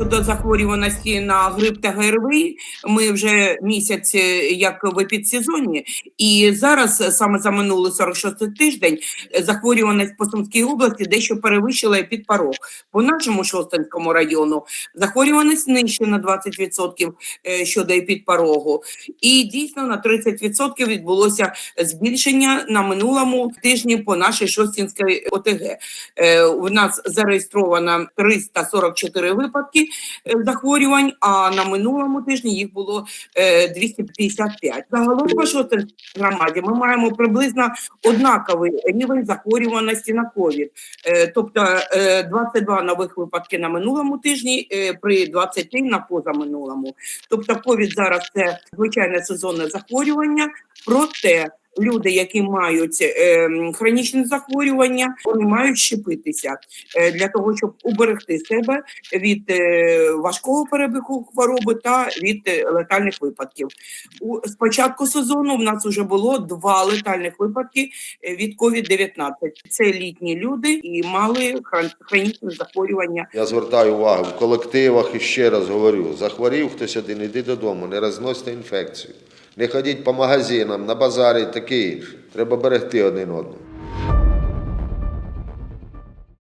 Щодо захворюваності на грип та ГРВІ, ми вже місяць е, як в епідсезоні, і зараз е, саме за минулий 46 тиждень е, захворюваність по Сумській області дещо перевищила епідпорог. По нашому Шостинському району захворюваність нижче на 20% е, щодо епідпорогу. І дійсно на 30% відбулося збільшення на минулому тижні по нашій Шостинській ОТГ. У нас зареєстровано 344 випадки захворювань, а на минулому тижні їх було е, 255. Загалом по Шостинській громаді ми маємо приблизно однаковий рівень захворюваності на ковід. Е, Тобто е, 22 нових випадки на минулому тижні е, при 20 на позаминулому. Тобто ковід зараз це звичайне сезонне захворювання, проте люди, які мають е, хронічні захворювання, вони мають щепитися е, для того, щоб уберегти себе від е, важкого перебігу хвороби та від е, летальних випадків. У з початку сезону в нас вже було два летальних випадки е, від COVID-19. Це літні люди і мали хрон- хронічні захворювання Я звертаю увагу в колективах і ще раз говорю: захворів хтось один, іди додому, не розносьте інфекцію. Не ходіть по магазинам, на базарі таке. Треба берегти один одного.